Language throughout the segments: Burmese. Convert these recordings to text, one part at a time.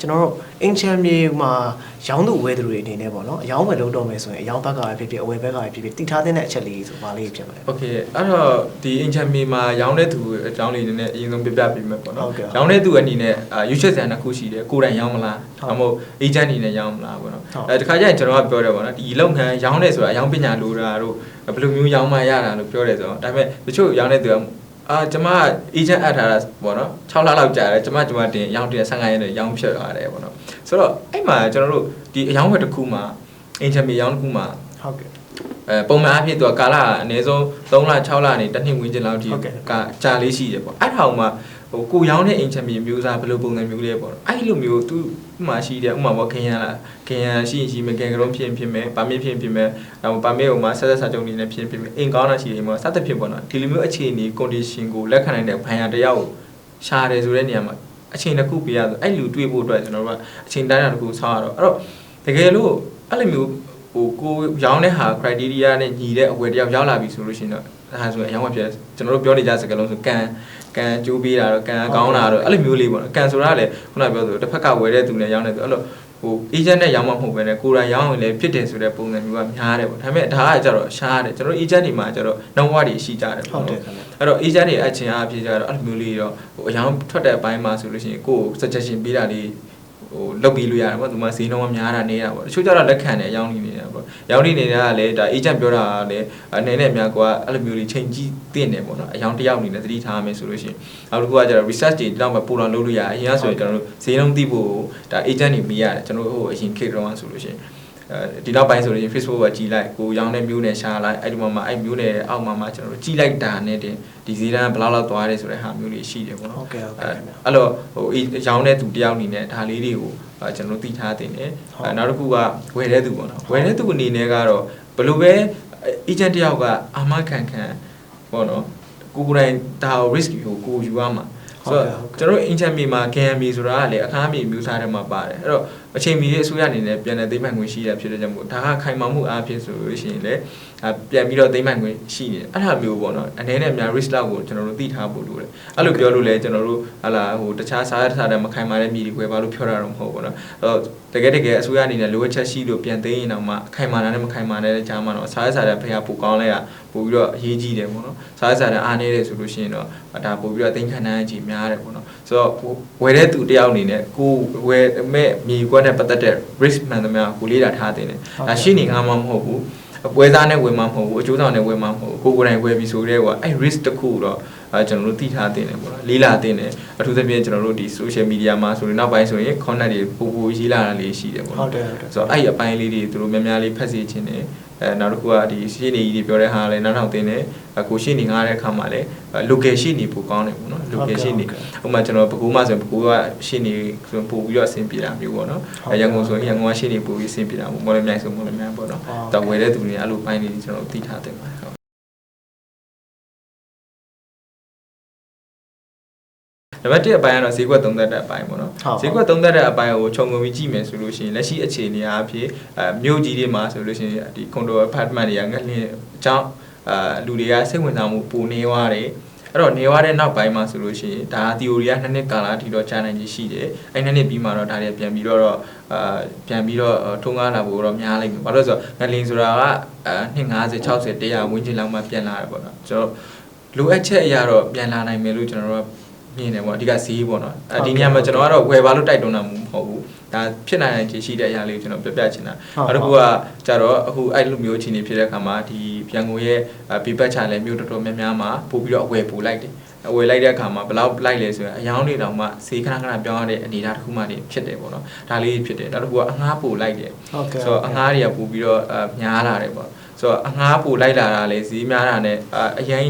ကျွန်တော်တို့အင်ချမ်းမြေမှာရောင်းသူဝယ်သူတွေအနေနဲ့ပေါ့နော်အယောင်းဝယ်လုပ်တော့မယ်ဆိုရင်အယောင်းဘက်ကပဲဖြစ်ဖြစ်အဝယ်ဘက်ကပဲဖြစ်ဖြစ်တည်ထားတဲ့အချက်လေးဆိုပါလေးဖြစ်မလဲ โอเคအဲ့တော့ဒီအင်ချမ်မီမှာရောင်းတဲ့သူအကြောင်းလေးနည်းနည်းအရင်ဆုံးပြပြပေးမယ်ပေါ့နော် ဟုတ်ကဲ့ ရောင်းတဲ့သူအနေနဲ့အာရွှေချက်စံတစ်ခုရှိတယ်ကိုယ်တိုင်ရောင်းမလား ဟုတ် ဒါမှမဟုတ်အေဂျင့်အနေနဲ့ရောင်းမလားပေါ့နော် ဟုတ် အဲတခါကျရင်ကျွန်တော်ကပြောတယ်ပေါ့နော်ဒီလုပ်ငန်းရောင်းတယ်ဆိုတာရောင်းပညာလိုတာတို့ဘယ်လိုမျိုးရောင်းမှရတာလို့ပြောတယ်ဆိုတော့ဒါပေမဲ့တချို့ရောင်းတဲ့သူက အာကျွန်မအေဂျင့်အပ်ထားတာပေါ့နော်6လလောက်ကြာတယ်ကျွန်မကျွန်မတင်ရောင်းတင်15ရက်နဲ့ရောင်းဖြစ်သွားတယ်ပေါ့နော်ဆိုတော့အဲ့မှာကျွန်တော်တို့ဒီအရောင်းဝယ်တစ်ခုမှာအင်ချမ်မီရောင်းတစ်ခုမှာဟုတ်ကဲ့အဲပုံမှန်အဖြစ်သူကကာလအနည်းဆုံး3လ6လနေတစ်နှစ်ဝန်းကျင်လောက်ထိဟုတ်ကဲ့ကကြာလေးရှိတယ်ပေါ့အဲ့ထောင်မှာ ဟိုကိုရောင်းတဲ့အင်ချမ်ပီယံမျိုးစားဘယ်လိုပုံစံမျိုးလဲပေါ့နော်အဲ့လိုမျိုးသူ့မှာရှိတယ်ဥပမာပေါ့ခင်ရန်လားခင်ရန်ရှိရင်ရှိမယ်ခင်ကရုံးဖြစ်ရင်ဖြစ်မယ်ပါမစ်ဖြစ်ရင်ဖြစ်မယ်အဲပါမစ်ဟိုမှာဆက်ဆက်စာချုပ်နေနဲ့ဖြစ်ရင်ဖြစ်မယ်အင်ကောင်းတာရှိတယ်ပေါ့စသဖြင့်ပေါ့နော်ဒီလိုမျိုးအခြေအနေ condition ကိုလက်ခံနိုင်တဲ့ဘန်ယာတစ်ယောက်ကိုရှားတယ်ဆိုတဲ့နေရာမှာအချိန်တစ်ခုပြရဆိုအဲ့လူတွေ့ဖို့အတွက်ကျွန်တော်တို့ကအချိန်တိုင်းတာတစ်ခုဆောင်းရတော့အဲ့တော့တကယ်လို့အဲ့လိုမျိုး ဟိုကိုရောင်းတဲ့ဟာ criteria နဲ့ညီတဲ့အဝယ်တယောက်ရောက်လာပြီဆိုလို့ရှိရင်တော့ဒါဆိုရင်အရောင်းမဖြစ်ကျွန်တော်တို့ပြောနေကြစကားလုံးဆိုကန်ကန်ကျိုးပေးတာတော့ကန်ကောင်းတာတော့အဲ့လိုမျိုးလေးပေါ့နော်ကန်ဆိုတာကလည်းခုနပြောသလိုတစ်ဖက်ကဝယ်တဲ့သူနဲ့ရောင်းတဲ့သူအဲ့လိုဟို agent နဲ့ရောင်းမှမဟုတ်ပဲねကိုယ်တိုင်ရောင်းရင်လည်းဖြစ်တယ်ဆိုတဲ့ပုံစံမျိုးကများတယ်ပေါ့ဒါပေမဲ့ဒါကကြတော့ရှားတယ်ကျွန်တော်တို့ agent တွေမှာကြတော့ number တွေရှိကြတယ်ဟုတ်ပေါ့တယ်နော်ခင်ဗျအဲ့တော့ agent တွေအချင်းအားဖြင့်ကြတော့အဲ့လိုမျိုးလေးတော့ဟိုအရောင်းထွက်တဲ့အပိုင်းမှာဆိုလို့ရှိရင်ကိုယ့်ကို suggestion ပေးတာလေး ဟိုလုပ်ပြီးလို့ရတယ်ပေါ့သူမှဈေးနှုန်းကများတာနေတာပေါ့တချို့ကျတော့လက်ခံတယ်အရောင်းနေနေတာပေါ့ရောင်းနေနေတာကလည်းဒါ agent ပြောတာကလည်းအနေနဲ့အများကအဲ့လိုမျိုးလေးချိန်ကြီးတင်တယ်ပေါ့နော်အရောင်းတစ်ယောက်အနေနဲ့သတိထားမယ်ဆိုလို့ရှိရင်နောက်တစ်ခုကကျတော့ research တွေဒီလောက်မှပို့တော်လုပ်လို့ရတယ်အရင်ကဆိုရင်ကျွန်တော်တို့ဈေးနှုန်းသိဖို့ဒါ agent တွေမိရတယ်ကျွန်တော်တို့ဟိုအရင်ခေတ်တုန်းကဆိုလို့ရှိရင်အဲ ဒီနောက်ပိုင်းဆိုရင် Facebook ကကြီးလိုက်ကိုရောင်းတဲ့မျိုးနဲ့ရှားလိုက်အဲ့ဒီမှာမှအဲ့မျိုးနဲ့အောက်မှာမှကျွန်တော်တို့ကြီးလိုက်တာနဲ့တင်ဒီဈေးတန်းဘယ်လောက်လောက်သွားတယ်ဆိုတဲ့ဟာမျိုးလေးရှိတယ်ပေါ့နော်ဟုတ်ကဲ့ဟုတ်အဲကဲ့ခင်ဗျအဲ့တော့ဟိုအေးရောင်းတဲ့သူတယောက်အနေနဲ့ဒါလေးတွေကိုအဲကျွန်တော်တို့သိထားတင်တယ်ဟုတ်အဲနောက်တစ်ခုကဝယ်တဲ့သူပေါ့နော်ဝယ်တဲ့သူအနေနဲ့ကတော့ဘယ်လိုပဲအေဂျင့်တယောက်ကအာမခံခံပေါ့နော်ကိုကိုယ်တိုင်ဒါကို risk ကိုကိုယ်ယူရမှာဟုတ်ဆိုကဲ့တော့ဟုတ်ကဲ့ကျွန်တော်တို့ income မီမှာ KMB ဆိုတာကလေအခါမီမျိုးစားထဲမှာပါတယ်အဲ့တော့ အချိန်မီရဲ့အစိုးရအနေနဲ့ပြန်လည်သိမ်းပိုင်ခွင့်ရှိရဖြစ်တဲ့ကြောင့်မို့ဒါကခိုင်မာမှုအားဖြင့်ဆိုလို့ရှိရင်လေအဲပြန်ပြီးတော့သိမ်းပိုင်ခွင့်ရှိနေတယ်အဲ့ဒါမျိုးပေါ့နော်အနေနဲ့အများ risk လောက်ကိုကျွန်တော်တို့သိထားဖို့လိုတယ်အဲ့လိုပြောလို့လေကျွန်တော်တို့ဟာလာဟိုတခြားစားရထားတဲ့မခိုင်မာတဲ့မြေတွေွယ်ပါလို့ပြောတာတော့မဟုတ်ဘူးနော်အဲ့တော့တကယ်တကယ်အစိုးရအနေနဲ့လိုအပ်ချက်ရှိလို့ပြန်သိမ်းရင်တော့မှခိုင်မာတာနဲ့မခိုင်မာတဲ့ကြားမှာတော့စားရစားတဲ့ဖေးကပိုကောင်းလဲရ ပို့ပြီးတော့အရေးကြီးတယ်ပေါ့နော်စားရစားတဲ့အားနေတယ်ဆိုလို့ရှိရင်တော့ဒါပို့ပြီးတော့သိမ်းခံနိုင်ခြင်းများတယ်ပေါ့နော်ဆိုတော့ဝယ်တဲ့သူတယောက်အနေနဲ့ကိုဝယ်မဲ့မြေကွက်နဲ့ပတ်သက်တဲ့ risk မှန်သမျှကိုလေးတာထားတင်တယ်ဒါရှိနေငါမှမဟုတ်ဘူးအပွဲသားနဲ့ဝယ်မှမဟုတ်ဘူးအကျိုးဆောင်နဲ့ဝယ်မှမဟုတ်ဘူးကိုယ်ကိုယ်တိုင်ဝယ်ပြီးဆိုတဲ့ကွာအဲ့ risk တစ်ခုတော့အဲကျွန်တော်တို့သိထားတင်တယ်ပေါ့နော်လေးလာတင်တယ်အထူးသဖြင့်ကျွန်တော်တို့ဒီ social media မှာဆိုရင်နောက်ပိုင်းဆိုရင် content တွေပို့ပို့ရေးလာတာလေးရှိတယ်ပေါ့ဟုတ်နော်တယ်ဟုတ်တယ်ဆိုတော့အဲ့ဒီအပိုင်းလေးတွေသူတို့များများလေးဖတ်စီခြင်းတယ် အဲနောက်တစ်ခုကဒီရှင်းနေကြီးတွေပြောတဲ့ဟာလည်းနောက်နောက်တင်တယ်ကိုရှင်းနေငားတဲ့အခါမှာလည်း local ရှင်းနေပိုကောင်းတယ်ပေါ့နော် local ရှင်းနေဥပမာကျွန်တော်ပကူမှဆိုရင်ပကူကရှင်းနေဆိုပို့ပြီးတော့အဆင်ပြေတာမျိုးပေါ့နော်ဟုတ်အဲကဲ့ရန်ကုန်ဆိုရင်ရန်ကုန်ကရှင်းနေပို့ပြီးအဆင်ပြေတာပေါ့မော်လမြိုင်ဆိုမော်လမြိုင်ပေါ့နော်ဟုတ်တော့ဝယ်တဲ့သူတွေအဲ့လိုပိုင်းလေးတွေကျွန်တော်သိထားတယ်ပါ နံပါတ်1အပိုင်းကတော့ဈေးကွက်သုံးသက်တဲ့အပိုင်းပေါ့နော်ဟုတ်ဈေးကွက်သုံးသက်တဲ့အပိုင်းကိုခြုံငုံပြီးကြည့်မယ်ဆိုလို့ရှိရင်လက်ရှိအခြေအနေအားဖြင့်အဲမြို့ကြီးတွေမှာဆိုလို့ရှိရင်ဒီ condo apartment တွေကငလင်းအကြောင်းအာလူတွေကစိတ်ဝင်စားမှုပိုနေသွားတယ်အဲ့တော့နေသွားတဲ့နောက်ပိုင်းမှာဆိုလို့ရှိရင်ဒါ theory ကနှစ်နှစ်ကာလအထိတော့ကြာနိုင်ကြီးရှိတယ်အဲ့နှစ်နှစ်ပြီးမှတော့ဒါတွေပြန်ပြီးတော့အာပြန်ပြီးတော့ထုံးကားလာဖို့တော့များလိမ့်မယ်ဘာလို့လဲဆိုတော့ငလင်းဆိုတာကအာနှစ်50 60 100ဝန်းကျင်လောက်မှပြန်လာတယ်ပေါ့နော်ကျွန်တော်လိုအပ်ချက်အရာတော့ပြန်လာနိုင်မယ်လို့ကျွန်တော်တို့က မြင်တယ်ပေါ့အဓိကဈေးပေါ့နော်အဲဒီညမှာကျွန်တော်ကတော့ဝယ်ပါလို့တိုက်တွန်းတာမဟုတ်ဘူးဒါဖြစ်နိုင်တဲ့ခြေရှိတဲ့အရာလေးကိုကျွန်တော်ပြပြချင်တာဟုတ်နောက်တစ်ခုကကြတော့အခုအဲ့လိုမျိုးအခြေအနေဖြစ်တဲ့အခါမှာဒီပြန်ကုန်ရဲ့ပြပတ်ချာလဲမျိုးတော်တော်များများမှာပို့ပြီးတော့အဝယ်ပို့လိုက်တယ်အဝယ်လိုက်တဲ့အခါမှာဘယ်လောက်လိုက်လဲဆိုရင်အယောင်းတွေတောင်မှဈေးခဏခဏပြောင်းရတဲ့အနေအထားတစ်ခုမှနေဖြစ်တယ်ပေါ့နော်ဒါလေးဖြစ်တယ်နောက်တစ်ခုကအငှားပို့လိုက်တယ်ဟုတ်ကဲ့ဆိုတော့အငှားတွေကပို့ပြီးတော့အများလာတယ်ပေါ့ဆိုတော့အငှားပို့လိုက်လာတာလေဈေးများတာနဲ့အရင်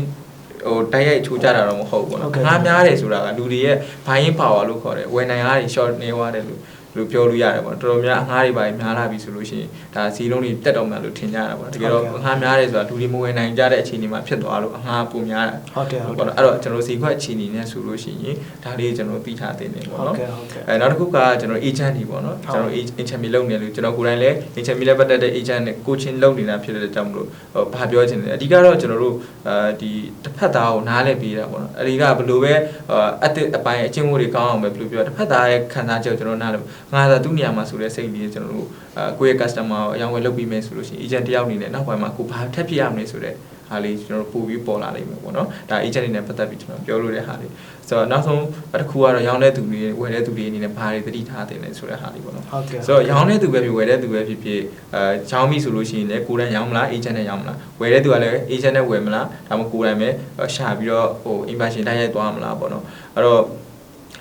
ဟိုတိုက်ရိုက်ချိုးကြတာတော့မဟုတ်ဘူးပေါ့နော်အငှားများတယ်ဆိုတာကလူတွေရဲ့ buying power လို့ခေါ်တယ်ဝယ်နိုင်အားတွေ short နေသွားတယ်လို့ လို့ပြောလို့ရတယ်ပေါ့တော်တော်များအငှားတွေပါများလာပြီဆိုလို့ရှိရင်ဒါစီလုံးတွေတက်တော့မှလို့ထင်ကြတာပေါ့တကယ်တော့အငှားများတယ်ဆိုတာလူတွေမဝင်နိုင်ကြတဲ့အခြေအနေမှာဖြစ်သွားလို့အငှားပုံများတာဟုတ်တယ်ဟုတ်ပေါ့တယ်နော်အဲ့တော့ကျွန်တော်စီခွက်အခြေအနေနဲ့ဆိုလို့ရှိရင်ဒါလေးကျွန်တော်သိထားတင်တယ်ပေါ့ဟုတ်နော်ကဲ့ဟုတ်ကဲ့အဲနောက်တစ်ခုကကျွန်တော် agent တွေပေါ့နော်ကျွန်တော် agent မီလုပ်နေလို့ကျွန်တော်ကိုယ်တိုင်လည်း agent မီလည်းပတ်သက်တဲ့ agent နဲ့ coaching လုပ်နေတာဖြစ်တဲ့ကြောင့်မလို့ဟိုဘာပြောချင်လဲအဓိကတော့ကျွန်တော်တို့အဲဒီတစ်ဖက်သားကိုနားလည်ပေးတာပေါ့နော်အဲဒီကဘယ်လိုပဲအတစ်အပိုင်းအချင်းဝတ်တွေကောင်းအောင်ပဲဘယ်လိုပြောတစ်ဖက်သားရဲ့ခံစားချက်ကိုကျွန်တော်နားလည်ငါသာသူ့နေရာမှာဆိုတဲ့စိတ်လေးကျွန်တော်တို့အဲကိုယ့်ရဲ့ customer ကိုအယောင်ဝယ်လုပ်ပြီးမယ်ဆိုလို့ရှိရင် agent တယောက်အနေနဲ့နောက်ပိုင်းမှာကိုဘာထပ်ဖြစ်ရမလဲဆိုတဲ့ဟာလေးကျွန်တော်တို့ပို့ပြီးပေါ်လာလိမ့်မယ်ပေါ့နော်ဒါ agent တွေနဲ့ပတ်သက်ပြီးကျွန်တော်ပြောလို့တဲ့ဟာလေးဆိုတော့နောက်ဆုံးတစ်ခုကတော့ရောင်းတဲ့သူတွေဝယ်တဲ့သူတွေအနေနဲ့ဘာတွေသတိထားတင်လဲဆိုတဲ့ဟာလေးပေါ့နော်ဟုတ်ကဲ့ဆိုတော့ရောင်းတဲ့သူပဲဖြစ်ဝယ်တဲ့သူပဲဖြစ်ဖြစ်အဲရောင်းပြီဆိုလို့ရှိရင်လည်းကိုယ်တိုင်ရောင်းမလား agent နဲ့ရောင်းမလားဝယ်တဲ့သူကလည်း agent နဲ့ဝယ်မလားဒါမှမဟုတ်ကိုယ်တိုင်ပဲရှာပြီးတော့ဟို inversion တိုက်ရိုက်သွားမလားပေါ့နော်အဲ့တော့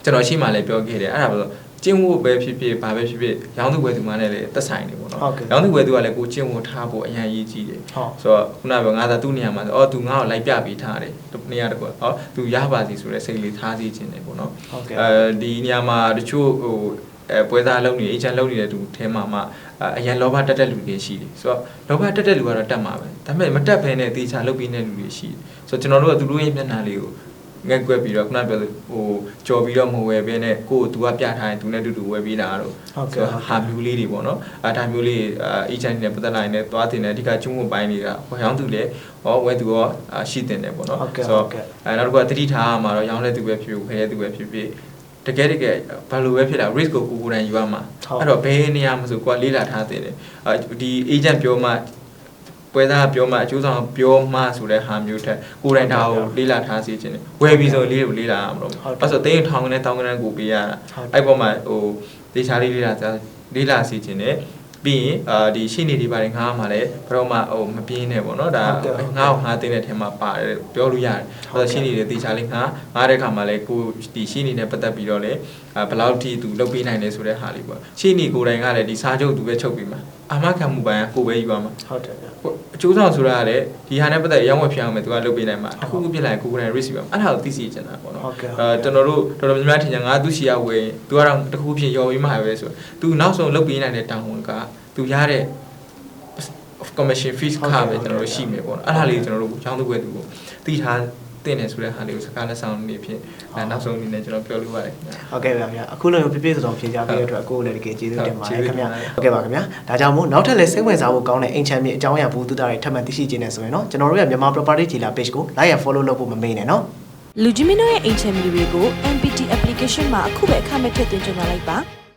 ကျွန်တော်ရှိမှလည်းပြောခဲ့တယ်အဲ့ဒါပဲဆို ကျင့်ဝတ်ပဲဖြစ်ဖြစ်ဘာပဲဖြစ်ဖြစ်ရောင်းသူဝယ်သူမှလည်းသက်ဆိုင်နေပေါ့နော်ဟုတ်ကဲ့ရောင်းသူဝယ်သူကလည်းကိုကျင့်ဝတ်ထားဖို့အရင်ရေးကြည့်တယ်ဟုတ်ဆိုတော့ခုနကပြောငါသာသူ့နေရာမှာဆိုအော်သူငါ့ကိုလိုက်ပြပေးထားတယ်နေရာတကွအော်သူရပါစီဆိုတဲ့စိတ်လေးထားစီခြင်းတယ်ပေါ့နော်ဟုတ်ကဲ့အဲဒီနေရာမှာတချို့ဟိုအဲပွဲသားလုံးနေ agent လုံးနေတဲ့သူထဲမှာမှအရန်လောဘတက်တဲ့လူတွေရှိတယ်ဆိုတော့လောဘတက်တဲ့လူကတော့တက်မှာပဲဒါပေမဲ့မတက်ဘဲနဲ့တေချာလုပ်ပြီးတဲ့လူတွေရှိတယ်ဆိုတော့ကျွန်တော်တို့ကသူတို့ရဲ့မျက်နှာလေးကို ငက်ကွက်ပြီးတော့ခုနပြောလို့ဟိုကြော်ပြီးတော့မဝယ်ဘဲနဲ့ကိုယ်ကသူကပြထားရင်သူနဲ့တူတူဝယ်ပြီးတာတော့ဟုတ်ဆိုကဲ့တော့ဟာမျိုးလေးတွေပေါ့နော်အဲဒါမျိုးလေးအဲ agent နဲ့ပတ်သက်လာရင်လည်းသွားတင်တယ်အဓိကကျွန်းဝင်ပိုင်းတွေကဟောရောင်းသူလည်းဟောဝယ်သူရောရှိတင်တယ်ပေါ့နော်ဟုတ်ကဲ့ဆိုဟုတော့တ်ကဲ့အဲနောက်တစ်ခုကတတိထားရမှာတော့ရောင်းတဲ့သူပဲဖြစ်ဖြစ်ဝယ်တဲ့သူပဲဖြစ်ဖြစ်တကယ်တကယ်ဘာလို့ပဲဖြစ်လာ risk ကိုကိုကိုယ်တိုင်ယူရမှာဟုတ်အဲ့တော့ဘယ်နေရာမှာဆိုကိုကလေးလာထားတင်တယ်အဲဒီ agent ပြောမှ ပွဲသားပြောမှအကျိုးဆောင်ပြောမှဆိုတဲ့ဟာမျိုးထက်ကိုယ်တိုင်ဒါကိုလေးလာထားစေခြင်းတယ်ဝယ်ပြီးဆိုလေးကိုလေးလာရမှာမလို့ဟုတ်တယ်အဲ့ဆိုတင်းထောင်ကနေတောင်းကနေကိုပေးရတာဟုတ်တယ်အဲ့ပေါ်မှာဟိုဒေချာလေးလေးလာစားလေးလာစေခြင်းတယ်ပြီးရင်အာဒီရှိနေဒီပါတယ်ငါးမှာလည်းဘယ်တော့မှဟိုမပြင်းနဲ့ပေါ့နော်ဒါဟုတ်ကဲ့ငါ့ကိုငါတင်းတဲ့ထဲမှာပါတယ်ပြောလို့ရတယ်ဟုတ်အဲ့ကဲ့တော့ရှိနေတဲ့ဒေချာလေးငါငါတဲ့ခါမှာလည်းကိုဒီရှိနေတဲ့ပတ်သက်ပြီးတော့လေအာ ဘယ်လောက်ထိသူလုပ်ပေးနိုင်လဲဆိုတဲ့ဟာလေးပေါ့ရှိနေကိုယ်တိုင်ကလည်းဒီစားချုပ်သူပဲချုပ်ပြီးမှာအာမခံမှုပိုင်းကကိုယ်ပဲယူရမှာဟုတ်တယ်ဗျကိုအကျိုးဆောင်ဆိုတာကလည်းဒီဟာနဲ့ပတ်သက်ရောင်းဝယ်ဖြစ်အောင်မယ်သူကလုပ်ပေးနိုင်မှာတစ်ခုခုဖြစ်လာရင်ကိုယ်ကိုယ်တိုင် risk ယူရမှာအဲ့ဒါကိုသိစီချင်တာပေါ့နော်ဟုတ်ကဲ့အဲကျွန်တော်တို့တော်တော်များများထင်ကြငါသူစီရဝယ်သူကတော့တစ်ခုဖြစ်ရော်ပြီးမှပဲဆိုသူနောက်ဆုံးလုပ်ပေးနိုင်တဲ့တောင်းဝန်ကသူရတဲ့ commission fees ခါပဲကျွန်တော်တို့ရှိမယ်ပေါ့နော်အဲ့ဒါလေးကျွန်တော်တို့ရောင်းသူဝယ်သူကိုသိထား တင်တယ်ဆိုတဲ့ဟာလေးကိုစကားလက်ဆောင်နေဖြစ်အဲနောက်ဆုံးအနေနဲ့ကျွန်တော်ပြောလို့ပါတယ်ခင်ဗျာဟုတ်ကဲ့ပါဗျာအခုလိုပြည့်ပြည့်စုံစုံဖြေကြပေးတဲ့အတွက်ကိုယ်လည်းတကယ်ကျေးဇူးတင်ပါတကျေးယ်ဇူးခင်ဗျာတင်ပါတယ်ဟုတ်ကဲ့ပါခင်ဗျာဒါကြောင့်မို့နောက်ထပ်လည်းစိတ်ဝင်စားဖို့ကောင်းတဲ့အိမ်ချမ်းမြေအကြောင်းအရာဘူးတူတာတွေထပ်မံသိရှိခြင်းနဲ့ဆိုရင်တော့ကျွန်တော်တို့ရဲ့မြန်မာ property dealer page ကို like and follow လုပ်ဖို့မမေ့နဲ့နော်လူကြီးမင်းတို့ရဲ့အိမ်ချမ်းမြေတွေကို MPT application မှာအခုပဲအခမဲ့ထည့်သွင်းကြလာလိုက်ပါ